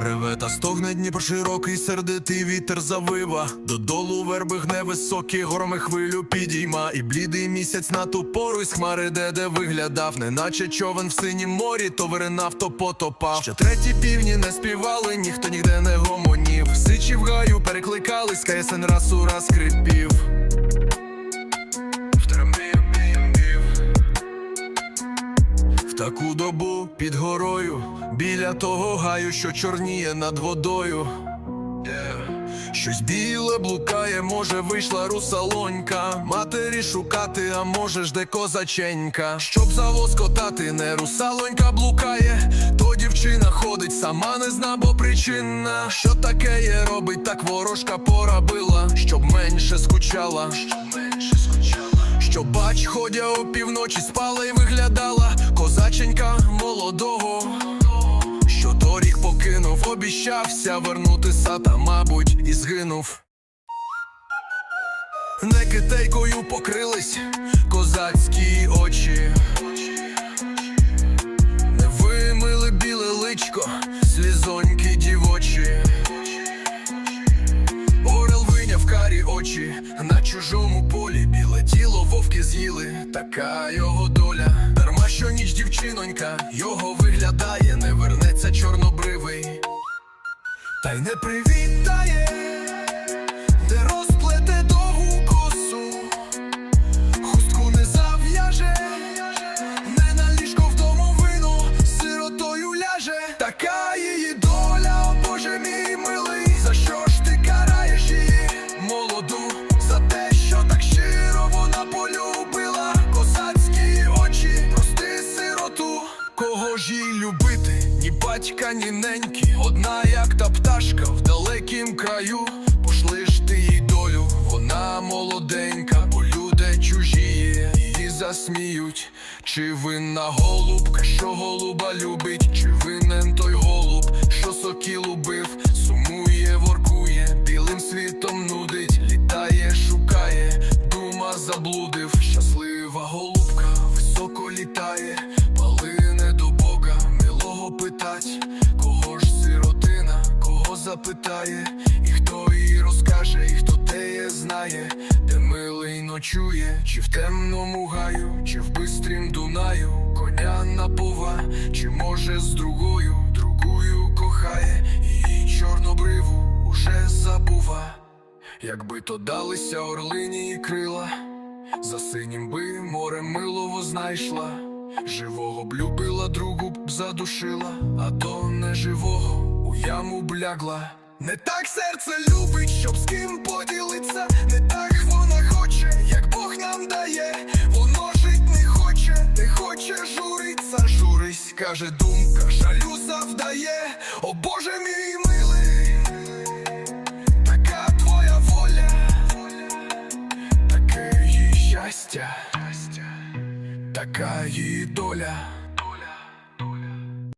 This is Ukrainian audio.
Реве та стогне Дніпро широкий, сердитий вітер завива. Додолу верби гне високі, горами хвилю підійма. І блідий місяць на ту пору із хмари де де виглядав, неначе човен в синім морі, то виринав, то потопав. Ще треті півні не співали, ніхто ніде не гомонів. Сичі в гаю перекликались, КСН раз у раз скрипів. Під горою, біля того гаю, що чорніє над водою. Щось біле блукає, може вийшла русалонька. Матері шукати, а може ж де козаченька. Щоб завоскотати, не русалонька блукає, то дівчина ходить, сама не зна, бо причина. Що таке є, робить, так ворожка порабила, щоб менше скучала. Щоб менше скучала. Що бач, ходя опівночі спала і виглядала козаченька молодого. Що торік покинув, обіщався вернутися, та, мабуть, і згинув. Не китейкою покрились козацькі очі. Не вимили біле личко, слізоньки дівочі. Очі. На чужому полі, біле тіло вовки з'їли, така його доля. Дарма що ніч дівчинонька його виглядає, не вернеться чорнобривий, та й не привітає, батька, ні неньки, одна як та пташка в далекім краю. Пошли ж ти їй долю, вона молоденька, бо люди чужі її засміють. Чи винна голубка, що голуба любить, чи винен той голуб, що сокіл убив, сумує, воркує, білим світом нудить, літає, шукає, дума заблудив, щаслива голубка, високо літає, питать, кого ж сиротина, кого запитає, і хто їй розкаже, і хто теє знає, де милий ночує, чи в темному гаю, чи в бистрім Дунаю, коня напова, чи може з другою, другою кохає, її чорнобриву уже забува. Якби то далися орлині і крила, за синім би море милого знайшла, живого б любила, другу б задушила, а то неживого у яму блягла. Не так серце любить, щоб з ким поділиться, не так вона хоче, як Бог нам дає, воно жить не хоче, не хоче журиться, журись, каже думка, жалю завдає, о Боже мій милий, така твоя воля, таке її щастя, така її доля.